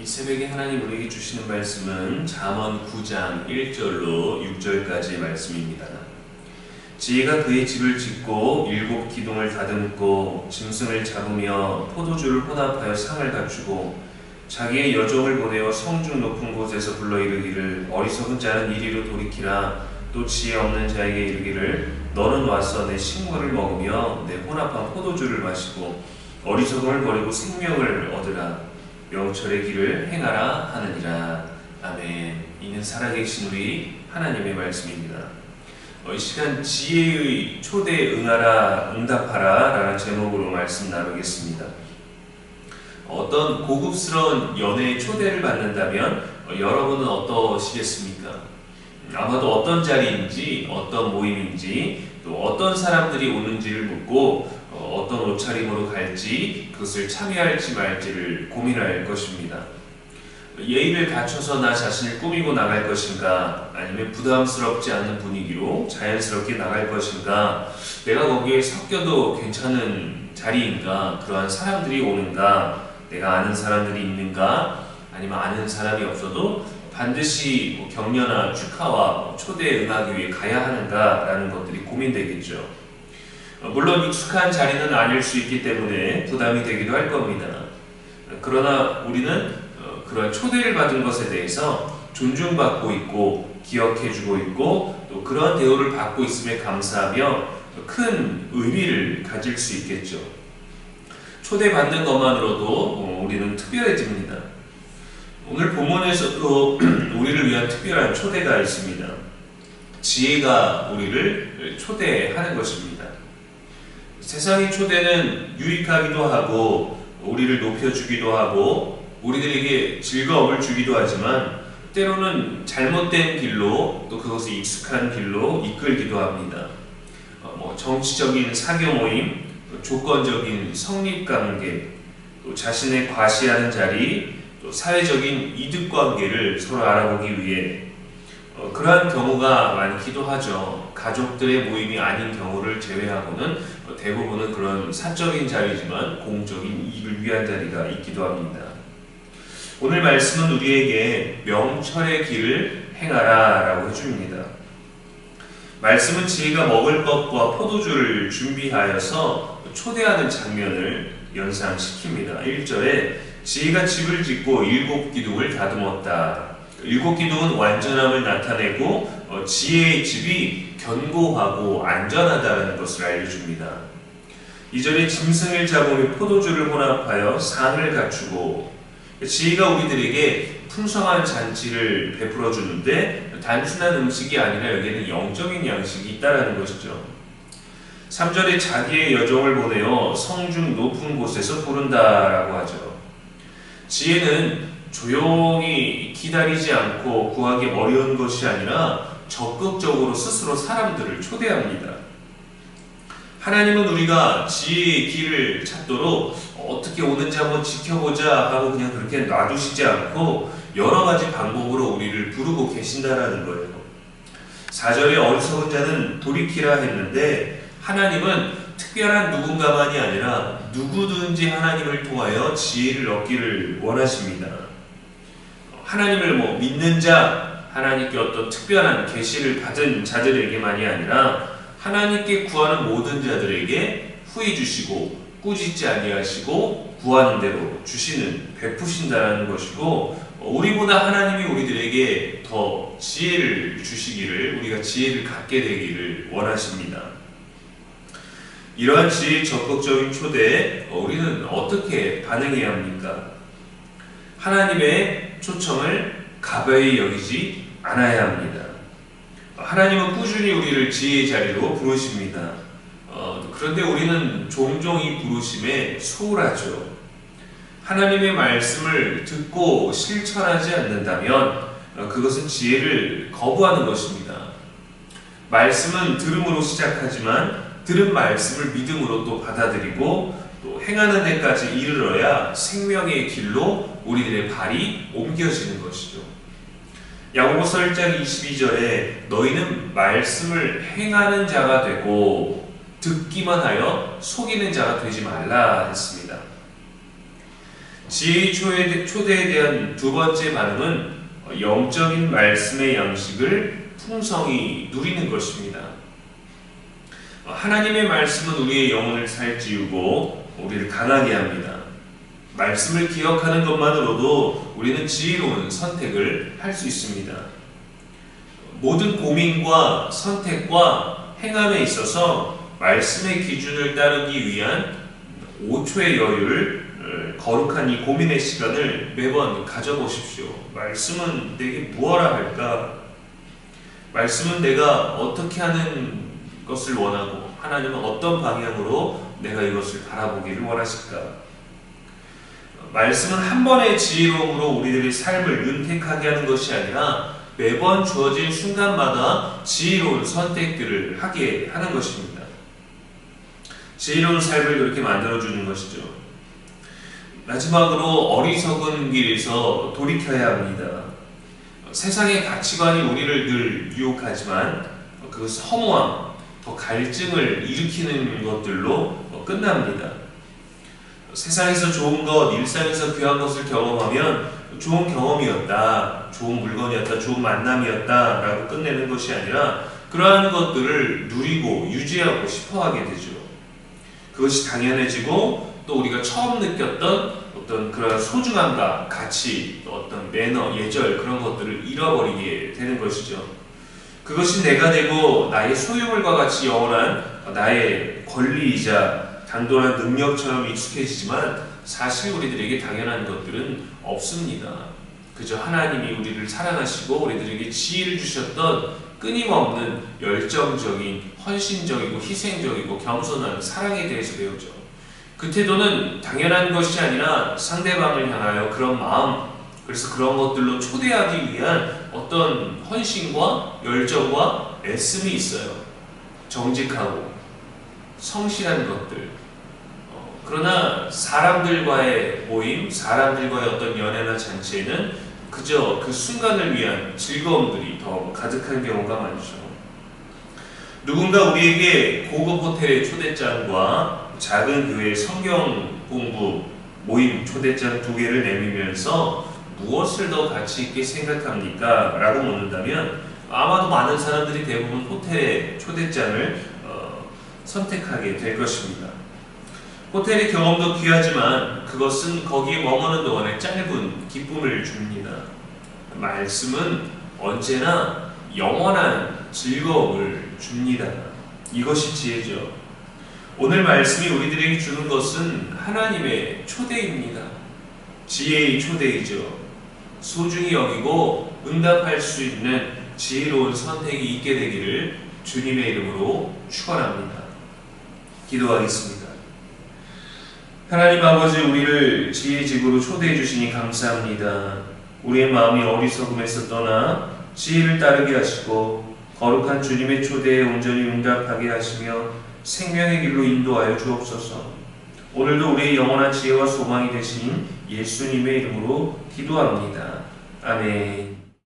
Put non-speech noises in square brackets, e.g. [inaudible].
이 새벽에 하나님 우리에게 주시는 말씀은 잠언 9장 1절로 6절까지의 말씀입니다. 지혜가 그의 집을 짓고 일곱 기둥을 다듬고 짐승을 잡으며 포도주를 혼합하여 상을 갖추고 자기의 여종을 보내어 성중 높은 곳에서 불러 이르기를 어리석은 자는 이리로 돌이키라 또 지혜 없는 자에게 이르기를 너는 와서 내 식물을 먹으며 내 혼합한 포도주를 마시고 어리석음을 버리고 생명을 얻으라 명철의 길을 행하라 하느니라. 아멘. 이는 살아계신 우리 하나님의 말씀입니다. 어, 이 시간 지혜의 초대 응하라 응답하라 라는 제목으로 말씀 나누겠습니다. 어떤 고급스러운 연애의 초대를 받는다면 어, 여러분은 어떠시겠습니까? 아마도 어떤 자리인지 어떤 모임인지 또 어떤 사람들이 오는지를 묻고 어, 어떤 옷차림으로 갈지 그것을 참여할지 말지를 고민할 것입니다. 예의를 갖춰서 나 자신을 꾸미고 나갈 것인가 아니면 부담스럽지 않은 분위기로 자연스럽게 나갈 것인가 내가 거기에 섞여도 괜찮은 자리인가 그러한 사람들이 오는가 내가 아는 사람들이 있는가 아니면 아는 사람이 없어도 반드시 뭐 격려나 축하와 초대에 응하기 위해 가야 하는가라는 것들이 고민되겠죠. 어, 물론 익숙한 자리는 아닐 수 있기 때문에 부담이 되기도 할 겁니다. 그러나 우리는 어, 그런 초대를 받은 것에 대해서 존중받고 있고 기억해주고 있고 또 그런 대우를 받고 있음에 감사하며 큰 의미를 가질 수 있겠죠. 초대받는 것만으로도 어, 우리는 특별해집니다. 오늘 본문에서도 [clears throat] 우리를 위한 특별한 초대가 있습니다. 지혜가 우리를 초대하는 것입니다. 세상의 초대는 유익하기도 하고 우리를 높여주기도 하고 우리들에게 즐거움을 주기도 하지만 때로는 잘못된 길로 또 그것이 익숙한 길로 이끌기도 합니다. 어, 뭐 정치적인 사교 모임, 조건적인 성립 관계, 또 자신의 과시하는 자리, 또 사회적인 이득 관계를 서로 알아보기 위해 어, 그러한 경우가 많기도 하죠. 가족들의 모임이 아닌 경우를 제외하고는 어, 대부분은 그런 사적인 자리지만 공적인 이익을 위한 자리가 있기도 합니다. 오늘 말씀은 우리에게 명철의 길을 행하라 라고 해줍니다. 말씀은 지혜가 먹을 것과 포도주를 준비하여서 초대하는 장면을 연상시킵니다. 1절에 지혜가 집을 짓고 일곱 기둥을 다듬었다. 일곱 기둥은 완전함을 나타내고 어, 지혜의 집이 견고하고 안전하다는 것을 알려줍니다. 이절에 짐승을 잡으며 포도주를 혼합하여 상을 갖추고 지혜가 우리들에게 풍성한 잔치를 베풀어 주는데 단순한 음식이 아니라 여기에는 영적인 양식이 있다라는 것이죠. 3절에 자기의 여종을 보내어 성중 높은 곳에서 부른다라고 하죠. 지혜는 조용히 기다리지 않고 구하기 어려운 것이 아니라 적극적으로 스스로 사람들을 초대합니다. 하나님은 우리가 지혜의 길을 찾도록 어떻게 오는지 한번 지켜보자 하고 그냥 그렇게 놔두시지 않고 여러 가지 방법으로 우리를 부르고 계신다라는 거예요. 4절에 어리석은 자는 돌이키라 했는데 하나님은 특별한 누군가만이 아니라 누구든지 하나님을 통하여 지혜를 얻기를 원하십니다. 하나님을 뭐 믿는 자, 하나님께 어떤 특별한 계시를 받은 자들에게만이 아니라 하나님께 구하는 모든 자들에게 후히 주시고 꾸짖지 아니하시고 구하는 대로 주시는 베푸신다라는 것이고 우리보다 하나님이 우리들에게 더 지혜를 주시기를 우리가 지혜를 갖게 되기를 원하십니다. 이러한 지혜 적극적인 초대에 우리는 어떻게 반응해야 합니까? 하나님의 초청을 가벼이 여기지 않아야 합니다. 하나님은 꾸준히 우리를 지혜의 자리로 부르십니다. 어, 그런데 우리는 종종 이 부르심에 소홀하죠. 하나님의 말씀을 듣고 실천하지 않는다면 어, 그것은 지혜를 거부하는 것입니다. 말씀은 들음으로 시작하지만 들은 말씀을 믿음으로 또 받아들이고 또 행하는 데까지 이르러야 생명의 길로 우리들의 발이 옮겨지는 것이죠. 야고보서 1장 22절에 너희는 말씀을 행하는 자가 되고 듣기만 하여 속이는 자가 되지 말라 했습니다. 지혜의 초대에 대한 두 번째 반응은 영적인 말씀의 양식을 풍성히 누리는 것입니다. 하나님의 말씀은 우리의 영혼을 살찌우고 우리를 강하게 합니다. 말씀을 기억하는 것만으로도 우리는 지혜로운 선택을 할 수 있습니다. 모든 고민과 선택과 행함에 있어서 말씀의 기준을 따르기 위한 5초의 여유를 어, 거룩한 이 고민의 시간을 매번 가져보십시오. 말씀은 내게 무엇라 할까? 말씀은 내가 어떻게 하는 것을 원하고 하나님은 어떤 방향으로 내가 이것을 바라보기를 원하실까? 말씀은 한 번의 지혜로움으로 우리들의 삶을 윤택하게 하는 것이 아니라 매번 주어진 순간마다 지혜로운 선택들을 하게 하는 것입니다. 지혜로운 삶을 그렇게 만들어주는 것이죠. 마지막으로 어리석은 길에서 돌이켜야 합니다. 세상의 가치관이 우리를 늘 유혹하지만 그 허무함, 더 갈증을 일으키는 것들로 끝납니다. 세상에서 좋은 것, 일상에서 귀한 것을 경험하면 좋은 경험이었다, 좋은 물건이었다, 좋은 만남이었다 라고 끝내는 것이 아니라 그러한 것들을 누리고 유지하고 싶어 하게 되죠. 그것이 당연해지고 또 우리가 처음 느꼈던 어떤 그런 소중함과 가치, 또 어떤 매너, 예절 그런 것들을 잃어버리게 되는 것이죠. 그것이 내가 되고 나의 소유물과 같이 영원한 나의 권리이자 당돌한 능력처럼 익숙해지지만 사실 우리들에게 당연한 것들은 없습니다. 그저 하나님이 우리를 사랑하시고 우리들에게 지혜를 주셨던 끊임없는 열정적인 헌신적이고 희생적이고 겸손한 사랑에 대해서 배우죠. 그 태도는 당연한 것이 아니라 상대방을 향하여 그런 마음, 그래서 그런 것들로 초대하기 위한 어떤 헌신과 열정과 애씀이 있어요. 정직하고 성실한 것들. 어, 그러나 사람들과의 모임, 사람들과의 어떤 연애나 잔치에는 그저 그 순간을 위한 즐거움들이 더 가득한 경우가 많죠. 누군가 우리에게 고급 호텔의 초대장과 작은 교회 성경 공부 모임 초대장 두 개를 내밀면서 무엇을 더 가치 있게 생각합니까? 라고 묻는다면 아마도 많은 사람들이 대부분 호텔의 초대장을 어, 선택하게 될 것입니다. 호텔의 경험도 귀하지만 그것은 거기에 머무는 동안에 짧은 기쁨을 줍니다. 말씀은 언제나 영원한 즐거움을 줍니다. 이것이 지혜죠. 오늘 말씀이 우리들에게 주는 것은 하나님의 초대입니다. 지혜의 초대이죠. 소중히 여기고 응답할 수 있는 지혜로운 선택이 있게 되기를 주님의 이름으로 축원합니다. 기도하겠습니다. 하나님 아버지 우리를 지혜 집으로 초대해 주시니 감사합니다. 우리의 마음이 어리석음에서 떠나 지혜를 따르게 하시고 거룩한 주님의 초대에 온전히 응답하게 하시며 생명의 길로 인도하여 주옵소서. 오늘도 우리의 영원한 지혜와 소망이 되신 예수님의 이름으로 기도합니다. 아멘.